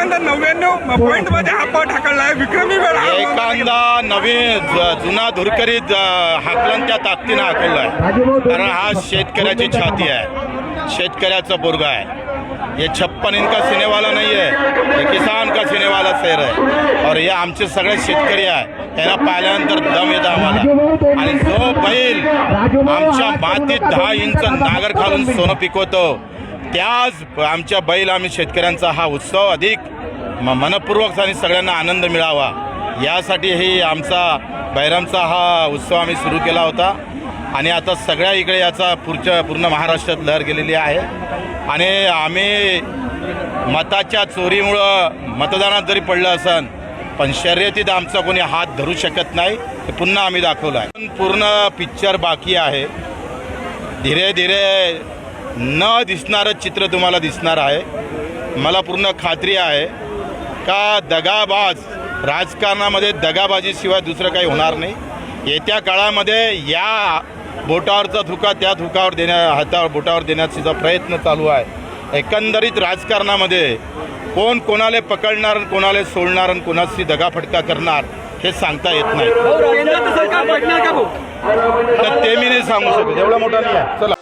एखादा नव्याण्णव पॉईंटमध्ये हा पट विक्रमी वेळ एकांदा नवीन ज- जुना धुरकरी हाकलन त्या ताकदीनं हाकललाय. कारण हा शेतकऱ्याची छाती आहे. शेतकऱ्याचा बोरगा आहे. ये छप्पन इनका सीने वाला नहीं है ये किसान का सीने वाला शहर है और हे आमचे सगळे शेतकरी आहे. त्यांना पाहिल्यानंतर दम येतं आम्हाला. आणि जो बैल आमच्या मातीत दहा इंच नागर घालून सोनं पिकवतो त्याच आमच्या बैल आम्ही शेतकऱ्यांचा हा उत्सव अधिक म- मनपूर्वक आणि सगळ्यांना आनंद मिळावा. यासाठीही आमचा बैरामचा हा उत्सव आम्ही सुरू केला होता. आणि आता सगळ्या इकडे याचा पुढच्या पूर्ण महाराष्ट्रात लहर गेलेली आहे. आणि आम्ही मताच्या चोरीमुळं मतदानात जरी पडलं असन पण शर्यतीत आमचा कोणी हात धरू शकत नाही हे पुन्हा आम्ही दाखवलं आहे. पूर्ण पिक्चर बाकी आहे. धीरे धीरे न दिसणारं चित्र तुम्हाला दिसणार आहे. मला पूर्ण खात्री आहे का दगाबाज राजकारणामध्ये दगाबाजीशिवाय दुसरं काही होणार नाही. येत्या काळामध्ये या बोटावरचा धुका त्या धुकावर देण्या हातावर बोटावर देण्याचा प्रयत्न चालू आहे. एकंदरीत राजकारणामध्ये कोण कोणाला पकडणार आणि कोणाला सोडणार आणि कोणाची दगाफटका करणार हे सांगता येत नाही. तर ते मी नाही सांगू शकत. एवढा मोठा नाही आहे. चला.